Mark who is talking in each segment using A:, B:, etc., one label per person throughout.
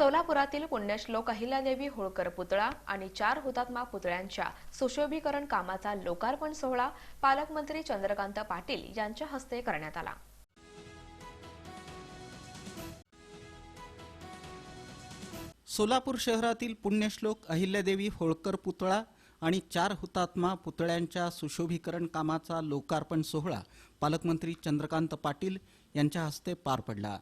A: सोलापुरातील पुण्यश्लोक अहिल्यादेवी होळकर पुतळा आणि चार हुतात्मा पुतळ्यांच्या सुशोभीकरण कामाचा लोकार्पण सोहळा पालकमंत्री चंद्रकांत पाटील यांच्या हस्ते करण्यात आला.
B: सोलापूर शहरातील पुण्यश्लोक अहिल्यादेवी होळकर पुतळा आणि चार हुतात्मा पुतळ्यांच्या सुशोभीकरण कामाचा लोकार्पण सोहळा पालकमंत्री चंद्रकांत पाटील यांच्या हस्ते पार पडला.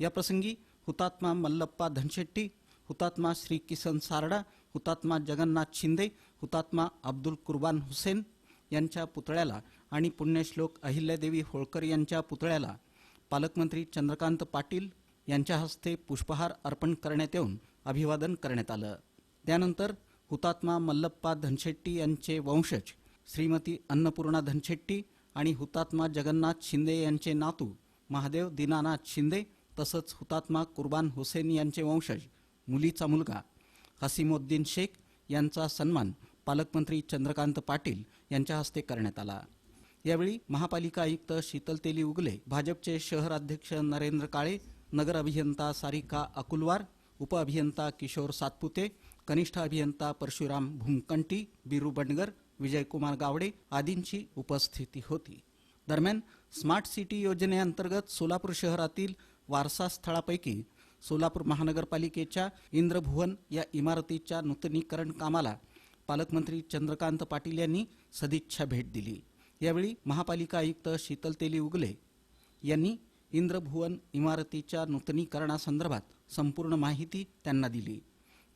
B: याप्रसंगी हुतात्मा मल्लप्पा धनशेट्टी हुतात्मा श्री किसन सारडा हुतात्मा जगन्नाथ शिंदे हुतात्मा अब्दुल कुर्बान हुसेन यांच्या पुतळ्याला आणि पुण्यश्लोक अहिल्यादेवी होळकर यांच्या पुतळ्याला पालकमंत्री चंद्रकांत पाटील यांच्या हस्ते पुष्पहार अर्पण करण्यात येऊन अभिवादन करण्यात आलं. त्यानंतर हुतात्मा मल्लप्पा धनशेट्टी यांचे वंशज श्रीमती अन्नपूर्णा धनशेट्टी आणि हुतात्मा जगन्नाथ शिंदे यांचे नातू महादेव दीनानाथ शिंदे तसंच हुतात्मा कुर्बान हुसेन यांचे वंशज मुलीचा मुलगा हसीमुद्दीन शेख यांचा सन्मान पालकमंत्री चंद्रकांत पाटील यांच्या हस्ते करण्यात आला. यावेळी महापालिका आयुक्त शीतल तेली उगले भाजपचे शहर अध्यक्ष नरेंद्र काळे नगर अभियंता सारिका अकुलवार उपअभियंता किशोर सातपुते कनिष्ठ अभियंता परशुराम भूमकंटी बिरू बंडगर विजयकुमार गावडे आदींची उपस्थिती होती. दरम्यान स्मार्ट सिटी योजनेअंतर्गत सोलापूर शहरातील वारसा स्थळापैकी सोलापूर महानगरपालिकेच्या इंद्रभुवन या इमारतीच्या नूतनीकरण कामाला पालकमंत्री चंद्रकांत पाटील यांनी सदिच्छा भेट दिली. यावेळी महापालिका आयुक्त शीतल तेली उगले यांनी इंद्रभुवन इमारतीच्या नूतनीकरणासंदर्भात संपूर्ण माहिती त्यांना दिली.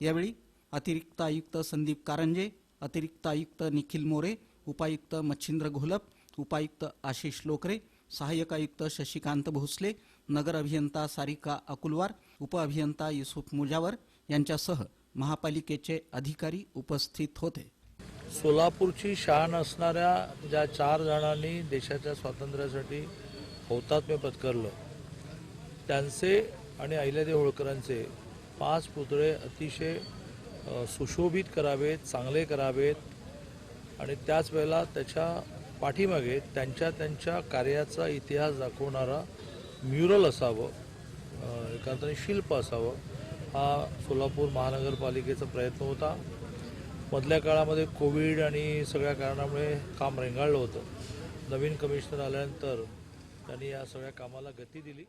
B: यावेळी अतिरिक्त आयुक्त संदीप कारंजे अतिरिक्त आयुक्त निखिल मोरे उपायुक्त मच्छिंद्र घोलप उपायुक्त आशिष लोकरे सहाय्यक आयुक्त शशिकांत भोसले नगर अभियंता सारिका अकुलवार उपअभियंता युसुफ मुजावर यांच्यासह महापालिकेचे अधिकारी उपस्थित होते.
C: सोलापूरची शान असणाऱ्या ज्या चार जणांनी देशाच्या स्वातंत्र्यासाठी हौतात्म्य पत्करलं. त्यांचे आणि अहिल्यादेव होळकरांचे पाच पुतळे अतिशय सुशोभित करावेत चांगले करावेत आणि त्याच वेळेला त्याच्या पाठीमागे त्यांच्या त्यांच्या कार्याचा इतिहास दाखवणारा म्युरल असावं अ, एका अर्थाने शिल्प असावं हा सोलापूर महानगरपालिकेचा प्रयत्न होता. मधल्या काळामध्ये कोविड आणि सगळ्या कारणामुळे काम रेंगाळलं होतं. नवीन कमिशनर आल्यानंतर त्यांनी या सगळ्या कामाला गती दिली.